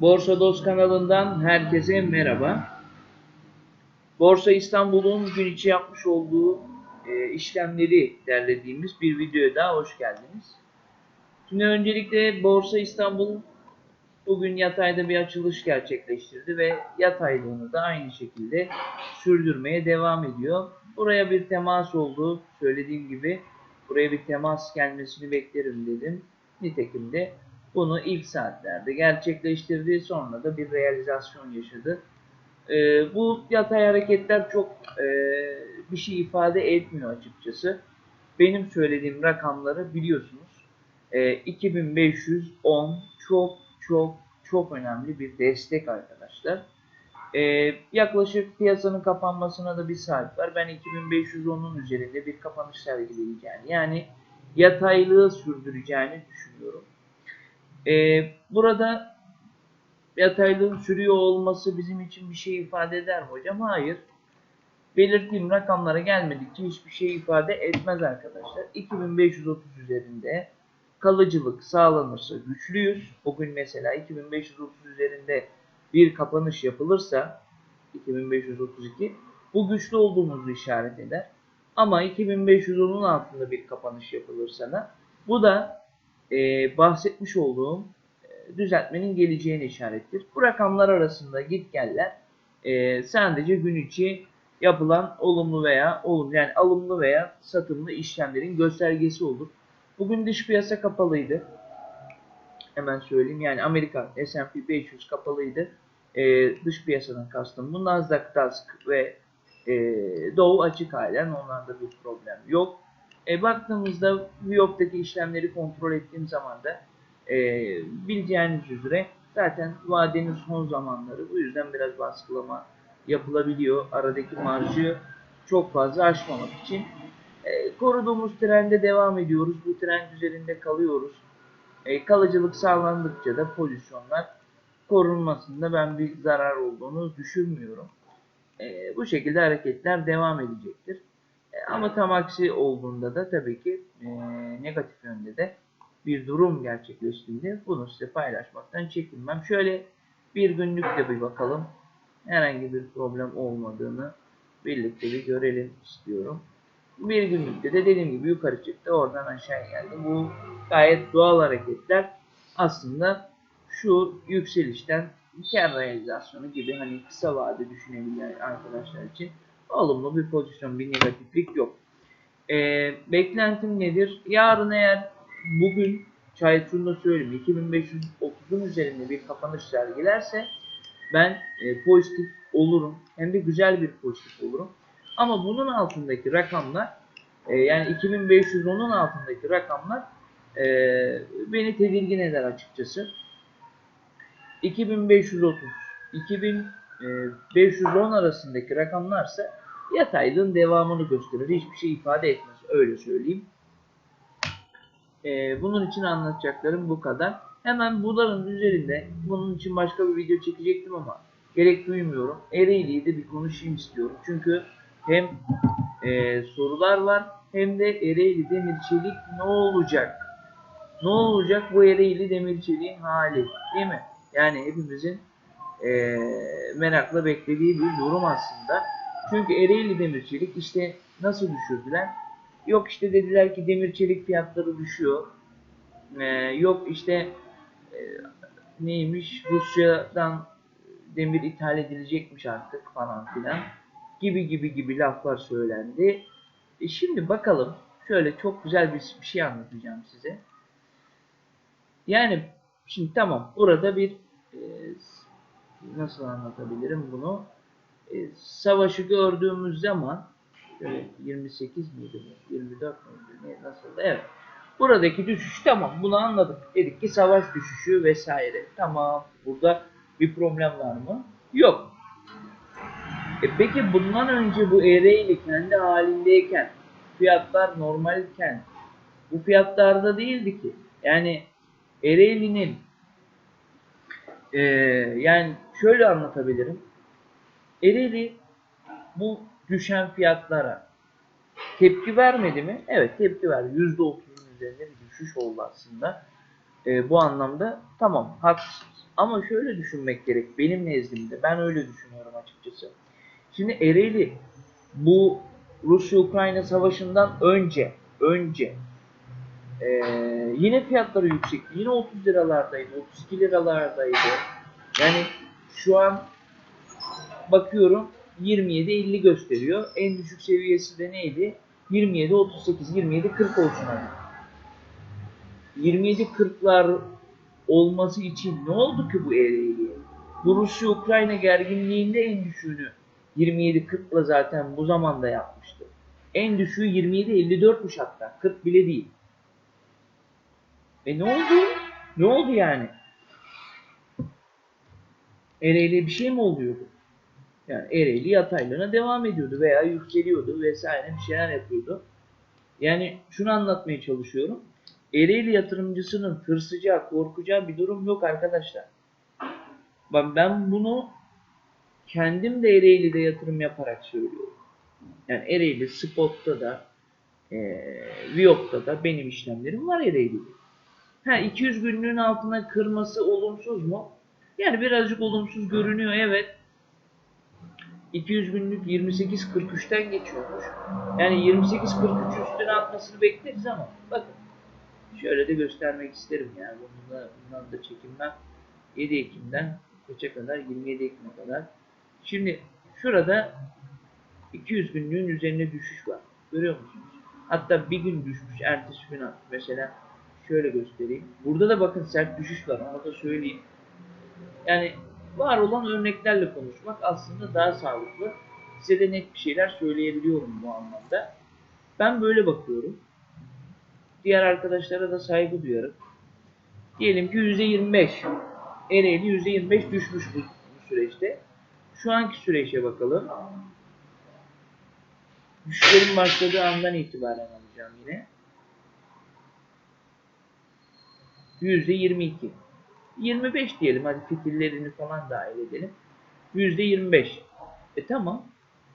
Borsa Dost kanalından herkese merhaba. Borsa İstanbul'un gün içi yapmış olduğu e, işlemleri derlediğimiz bir videoya daha hoş geldiniz. Şimdi öncelikle Borsa İstanbul bugün yatayda bir açılış gerçekleştirdi ve yataylığını da aynı şekilde sürdürmeye devam ediyor. Buraya bir temas oldu. Söylediğim gibi buraya bir temas gelmesini beklerim dedim. Nitekim de bunu ilk saatlerde gerçekleştirdi. Sonra da bir realizasyon yaşadı. Ee, bu yatay hareketler çok e, bir şey ifade etmiyor açıkçası. Benim söylediğim rakamları biliyorsunuz. Ee, 2510 çok çok çok önemli bir destek arkadaşlar. Ee, yaklaşık piyasanın kapanmasına da bir saat var. Ben 2510'un üzerinde bir kapanış sergileyeceğini yani yataylığı sürdüreceğini düşünüyorum. Ee, burada yataylığın sürüyor olması bizim için bir şey ifade eder mi hocam? Hayır. Belirttiğim rakamlara gelmedikçe hiçbir şey ifade etmez arkadaşlar. 2530 üzerinde kalıcılık sağlanırsa güçlüyüz. Bugün mesela 2530 üzerinde bir kapanış yapılırsa 2532 bu güçlü olduğumuzu işaret eder. Ama 2510'un altında bir kapanış yapılırsa da bu da e, bahsetmiş olduğum e, düzeltmenin geleceğini işarettir. Bu rakamlar arasında git geller e, sadece gün içi yapılan olumlu veya olumlu yani alımlı veya satımlı işlemlerin göstergesi olur. Bugün dış piyasa kapalıydı. Hemen söyleyeyim yani Amerika S&P 500 kapalıydı. E, dış piyasadan kastım. Bu Nasdaq, Dask ve e, Dow açık halen onlarda bir problem yok. E, baktığımızda Viyop'taki işlemleri kontrol ettiğim zaman da e, bileceğiniz üzere zaten vadenin son zamanları bu yüzden biraz baskılama yapılabiliyor. Aradaki marjı çok fazla aşmamak için. E, koruduğumuz trende devam ediyoruz. Bu trend üzerinde kalıyoruz. E, kalıcılık sağlandıkça da pozisyonlar korunmasında ben bir zarar olduğunu düşünmüyorum. E, bu şekilde hareketler devam edecektir. Ama tam aksi olduğunda da tabii ki e, negatif yönde de bir durum gerçekleştiğinde bunu size paylaşmaktan çekinmem. Şöyle bir günlük de bir bakalım. Herhangi bir problem olmadığını birlikte bir görelim istiyorum. Bir günlükte de dediğim gibi yukarı çıktı. Oradan aşağı geldi. Bu gayet doğal hareketler. Aslında şu yükselişten kar realizasyonu gibi hani kısa vade düşünebilen arkadaşlar için olumlu bir pozisyon, bir negatiflik yok. Ee, beklentim nedir? Yarın eğer bugün şayet şunu söyleyeyim 2530'un üzerinde bir kapanış sergilerse ben e, pozitif olurum. Hem de güzel bir pozitif olurum. Ama bunun altındaki rakamlar e, yani 2510'un altındaki rakamlar e, beni tedirgin eder açıkçası. 2530 2510 arasındaki rakamlarsa yataylığın devamını gösterir. Hiçbir şey ifade etmez. Öyle söyleyeyim. Ee, bunun için anlatacaklarım bu kadar. Hemen bunların üzerinde bunun için başka bir video çekecektim ama gerek duymuyorum. Ereğli'yi de bir konuşayım istiyorum. Çünkü hem e, sorular var hem de Ereğli Demir Çelik ne olacak? Ne olacak bu Ereğli Demir Çelik'in hali? Değil mi? Yani hepimizin e, merakla beklediği bir durum aslında. Çünkü Ereğli Demir Çelik işte nasıl düşürdüler? Yok işte dediler ki demir çelik fiyatları düşüyor. Ee, yok işte e, neymiş Rusya'dan demir ithal edilecekmiş artık falan filan gibi gibi gibi laflar söylendi. E şimdi bakalım şöyle çok güzel bir, bir şey anlatacağım size. Yani şimdi tamam burada bir e, nasıl anlatabilirim bunu? E, savaşı gördüğümüz zaman şöyle 28 miydi bu? 24 miydi? Ne, nasıl? Evet. Buradaki düşüş tamam bunu anladık. Dedik ki savaş düşüşü vesaire. Tamam. Burada bir problem var mı? Yok. E peki bundan önce bu Ereğli kendi halindeyken fiyatlar normalken bu fiyatlarda değildi ki. Yani Ereğli'nin e, yani şöyle anlatabilirim. Ereğli bu düşen fiyatlara tepki vermedi mi? Evet tepki verdi. %30'un üzerinde bir düşüş oldu aslında. E, bu anlamda tamam haklısınız. Ama şöyle düşünmek gerek benim nezdimde. Ben öyle düşünüyorum açıkçası. Şimdi Ereğli bu Rusya-Ukrayna savaşından önce önce ee, yine fiyatları yüksekti. Yine 30 liralardaydı. 32 liralardaydı. Yani şu an bakıyorum 27-50 gösteriyor. En düşük seviyesi de neydi? 27-38, 27-40 olsun hadi. 27-40'lar olması için ne oldu ki bu Ereğli'ye? Bu Rusya-Ukrayna gerginliğinde en düşüğünü 27-40'la zaten bu zamanda yapmıştı. En düşüğü 27-54'müş hatta. 40 bile değil. E ne oldu? Ne oldu yani? Ereğli bir şey mi oluyordu? Yani Ereğli yataylığına devam ediyordu veya yükseliyordu vesaire bir şeyler yapıyordu. Yani şunu anlatmaya çalışıyorum. Ereğli yatırımcısının tırsıcağı, korkacağı bir durum yok arkadaşlar. Ben, ben bunu kendim de Ereğli'de yatırım yaparak söylüyorum. Yani Ereğli Spot'ta da e, Viyop'ta da benim işlemlerim var Ereğli'de. Ha 200 günlüğün altına kırması olumsuz mu? Yani birazcık olumsuz görünüyor evet. 200 günlük 28.43'ten geçiyormuş. Yani 28.43 üstüne atmasını bekleriz ama bakın şöyle de göstermek isterim yani bundan, bundan da çekinmem. 7 Ekim'den kaça kadar? 27 Ekim'e kadar. Şimdi şurada 200 günlüğün üzerine düşüş var. Görüyor musunuz? Hatta bir gün düşmüş, ertesi gün atmış. Mesela şöyle göstereyim. Burada da bakın sert düşüş var. Onu da söyleyeyim. Yani var olan örneklerle konuşmak aslında daha sağlıklı. Size de net bir şeyler söyleyebiliyorum bu anlamda. Ben böyle bakıyorum. Diğer arkadaşlara da saygı duyarım. Diyelim ki %25. Ereğli %25 düşmüş bu, bu süreçte. Şu anki süreçe bakalım. Düşüşlerin başladığı andan itibaren alacağım yine. %22. 25 diyelim hadi fitillerini falan dahil edelim. %25. E tamam.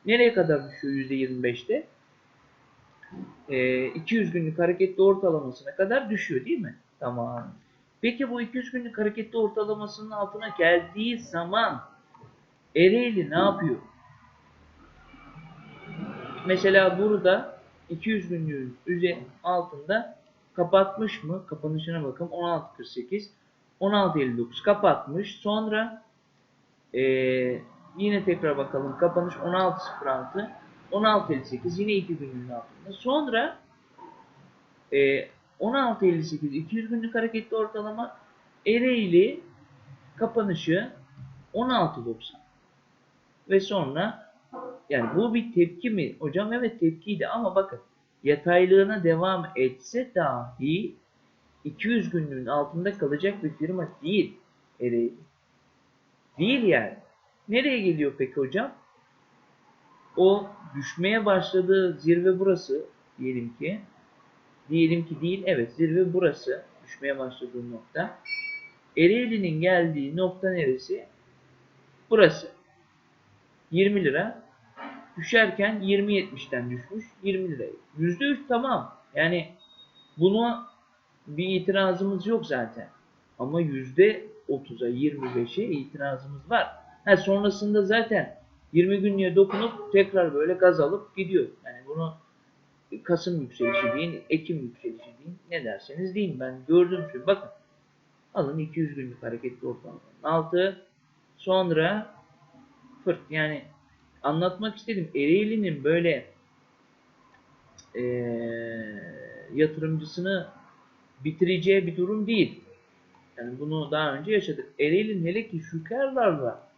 Nereye kadar düşüyor %25'te? E, 200 günlük hareketli ortalamasına kadar düşüyor değil mi? Tamam. Peki bu 200 günlük hareketli ortalamasının altına geldiği zaman Ereğli ne yapıyor? Mesela burada 200 günlüğün üzeri altında kapatmış mı? Kapanışına bakın 16.48 16.59 kapatmış. Sonra e, yine tekrar bakalım. Kapanış 16.06 16.58 yine 2 günlüğün altında. Sonra e, 16.58 200 günlük hareketli ortalama Ereğli kapanışı 16.90 ve sonra yani bu bir tepki mi? Hocam evet tepkiydi ama bakın yataylığına devam etse dahi 200 günlüğün altında kalacak bir firma değil Ereğli. Değil yani. Nereye geliyor peki hocam? O düşmeye başladığı zirve burası diyelim ki. Diyelim ki değil evet zirve burası. Düşmeye başladığı nokta. Ereğli'nin geldiği nokta neresi? Burası. 20 lira. Düşerken 20.70'ten düşmüş. 20 lira. %3 tamam. Yani buna bir itirazımız yok zaten. Ama %30'a 25'e itirazımız var. Ha, sonrasında zaten 20 günlüğe dokunup tekrar böyle gaz alıp gidiyor. Yani bunu Kasım yükselişi deyin, Ekim yükselişi deyin. Ne derseniz deyin. Ben gördüm şu. Bakın. Alın 200 günlük hareketli ortalamanın altı. Sonra fırt yani anlatmak istedim. Ereğli'nin böyle e, yatırımcısını bitireceği bir durum değil. Yani bunu daha önce yaşadık. Ereğli'nin hele ki şükerlarla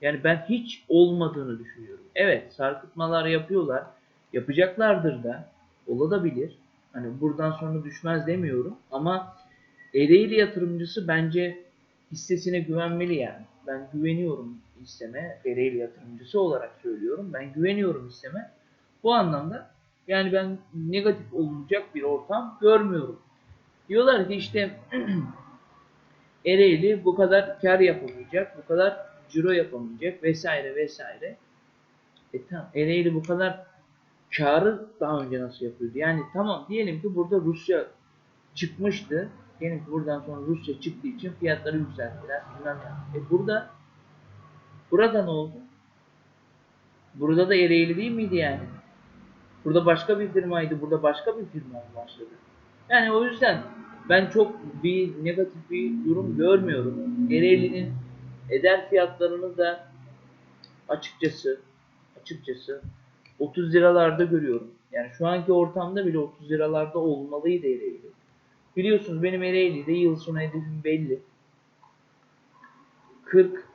yani ben hiç olmadığını düşünüyorum. Evet sarkıtmalar yapıyorlar. Yapacaklardır da. Olabilir. Hani buradan sonra düşmez demiyorum. Ama Ereğli yatırımcısı bence hissesine güvenmeli yani. Ben güveniyorum hisseme. Ereğli yatırımcısı olarak söylüyorum. Ben güveniyorum hisseme. Bu anlamda yani ben negatif olacak bir ortam görmüyorum. Diyorlar ki işte Ereğli bu kadar kar yapamayacak, bu kadar ciro yapamayacak vesaire vesaire. E tamam Ereğli bu kadar karı daha önce nasıl yapıyordu? Yani tamam diyelim ki burada Rusya çıkmıştı. Diyelim ki buradan sonra Rusya çıktığı için fiyatları yükselttiler. Bilmem ne. E burada burada ne oldu? Burada da Ereğli değil miydi yani? Burada başka bir firmaydı. Burada başka bir firma başladı. Yani o yüzden ben çok bir negatif bir durum görmüyorum. Ereğli'nin eder fiyatlarını da açıkçası açıkçası 30 liralarda görüyorum. Yani şu anki ortamda bile 30 liralarda olmalıydı Ereğli. Biliyorsunuz benim Ereğli'de yıl sonu hedefim belli. 40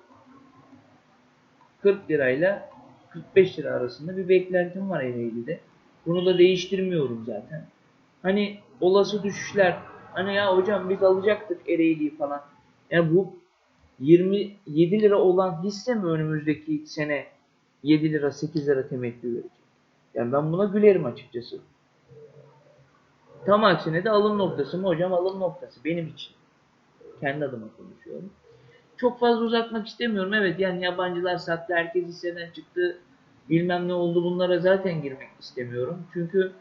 40 lirayla 45 lira arasında bir beklentim var Ereğli'de. Bunu da değiştirmiyorum zaten. Hani olası düşüşler hani ya hocam biz alacaktık Ereğli'yi falan. Yani bu 27 lira olan hisse mi önümüzdeki sene 7 lira 8 lira temettü verecek? Yani ben buna gülerim açıkçası. Tam aksine de alım noktası mı hocam alım noktası benim için. Kendi adıma konuşuyorum. Çok fazla uzatmak istemiyorum. Evet yani yabancılar sattı, herkes hisseden çıktı, bilmem ne oldu bunlara zaten girmek istemiyorum. Çünkü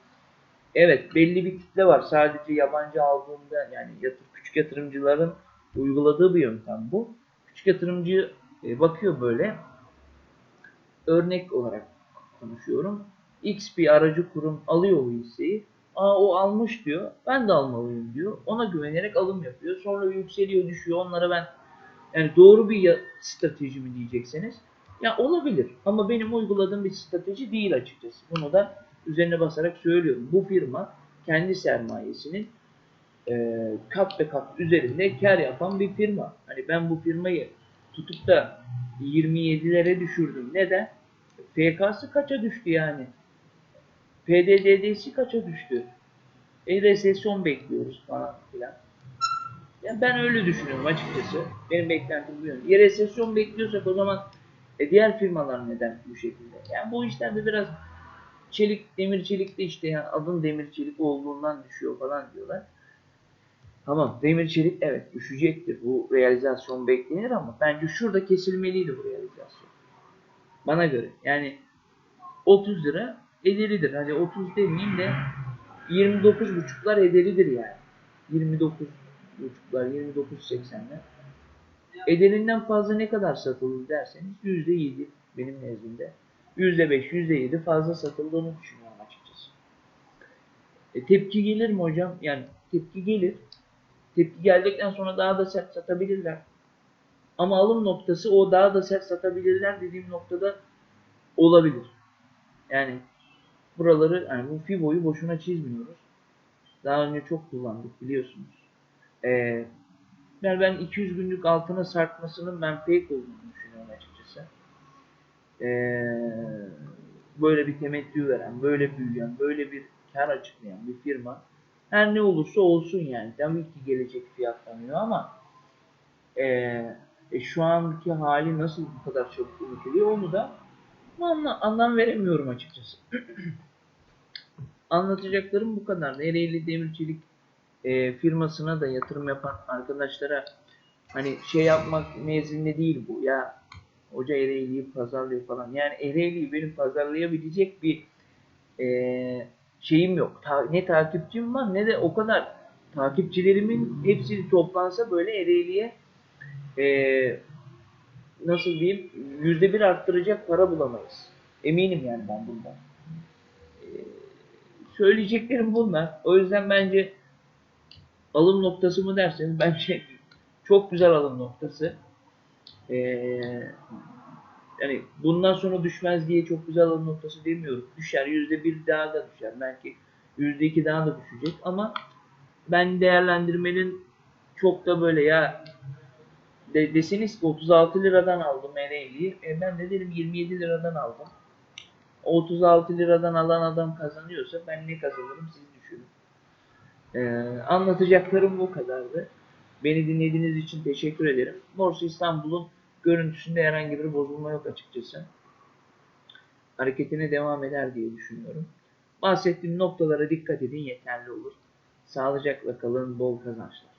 evet belli bir kitle var. Sadece yabancı aldığında yani yatır, küçük yatırımcıların uyguladığı bir yöntem bu. Küçük yatırımcı e, bakıyor böyle. Örnek olarak konuşuyorum. X bir aracı kurum alıyor o hisseyi. Aa o almış diyor. Ben de almalıyım diyor. Ona güvenerek alım yapıyor. Sonra yükseliyor düşüyor. Onlara ben yani doğru bir strateji mi diyecekseniz. Ya olabilir ama benim uyguladığım bir strateji değil açıkçası. Bunu da üzerine basarak söylüyorum. Bu firma kendi sermayesinin e, kat ve kat üzerinde kar yapan bir firma. Hani ben bu firmayı tutup da 27'lere düşürdüm. Neden? FK'sı kaça düştü yani? PDD'si kaça düştü? E resesyon bekliyoruz falan filan. Yani ben öyle düşünüyorum açıkçası. Benim beklentim bu yönde. Ya resesyon bekliyorsak o zaman e, diğer firmalar neden bu şekilde? Yani bu işlerde biraz çelik, demir çelik de işte yani adın demir çelik olduğundan düşüyor falan diyorlar. Tamam demir çelik evet düşecektir. Bu realizasyon beklenir ama bence şurada kesilmeliydi bu realizasyon. Bana göre. Yani 30 lira ederidir. Hani 30 demeyeyim de 29,5'lar ederidir yani. 29 buçuklar 29.80'ler. Ederinden fazla ne kadar satılır derseniz %7 benim nezdimde. %5, %7 fazla satıldığını düşünüyorum açıkçası. E, tepki gelir mi hocam? Yani tepki gelir. Tepki geldikten sonra daha da sert satabilirler. Ama alım noktası o daha da sert satabilirler dediğim noktada olabilir. Yani buraları yani bu FIBO'yu boşuna çizmiyoruz. Daha önce çok kullandık biliyorsunuz. Ee, yani ben 200 günlük altına sarkmasının ben fake olduğunu düşünüyorum açıkçası. Ee, böyle bir temettü veren, böyle büyüyen, böyle bir kar açıklayan bir firma her ne olursa olsun yani tabii ki gelecek fiyatlanıyor ama e, e, şu anki hali nasıl bu kadar çabuk unutuluyor onu da anla, anlam veremiyorum açıkçası. Anlatacaklarım bu kadar. Ereğli Demirçelik e, firmasına da yatırım yapan arkadaşlara hani şey yapmak nezdinde değil bu ya hoca Ereğli'yi pazarlıyor falan. Yani Ereğli'yi benim pazarlayabilecek bir e, şeyim yok. Ta, ne takipçim var ne de o kadar takipçilerimin hepsi toplansa böyle Ereğli'ye e, nasıl diyeyim yüzde bir arttıracak para bulamayız. Eminim yani ben bundan. E, söyleyeceklerim bunlar. O yüzden bence alım noktası mı derseniz bence çok güzel alım noktası. Ee, yani bundan sonra düşmez diye çok güzel alım noktası demiyorum. Düşer yüzde bir daha da düşer. Belki yüzde iki daha da düşecek ama ben değerlendirmenin çok da böyle ya de, deseniz ki 36 liradan aldım Ereğli'yi. E ben de derim 27 liradan aldım. 36 liradan alan adam kazanıyorsa ben ne kazanırım siz düşünün. Ee, anlatacaklarım bu kadardı. Beni dinlediğiniz için teşekkür ederim. Borsa İstanbul'un görüntüsünde herhangi bir bozulma yok açıkçası. Hareketine devam eder diye düşünüyorum. Bahsettiğim noktalara dikkat edin yeterli olur. Sağlıcakla kalın, bol kazançlar.